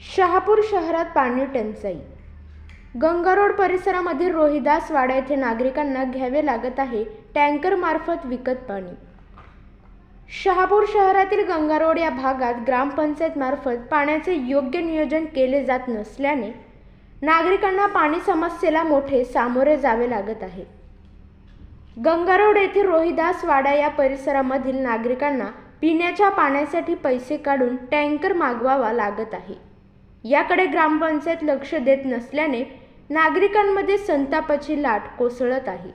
शहापूर शहरात पाणी टंचाई. गंगारोड परिसरामधील रोहिदास वाडा येथे नागरिकांना घ्यावे लागत आहे टँकरमार्फत विकत पाणी. शहापूर शहरातील गंगारोड या भागात ग्रामपंचायतमार्फत पाण्याचे योग्य नियोजन केले जात नसल्याने नागरिकांना पाणी समस्येला मोठे सामोरे जावे लागत आहे. गंगारोड येथील रोहिदास वाडा या परिसरामधील नागरिकांना पिण्याच्या पाण्यासाठी पैसे काढून टँकर मागवावा लागत आहे. याकडे ग्रामपंचायत लक्ष देत नसल्याने नागरिकांमध्ये संतापाची लाट कोसळत आहे.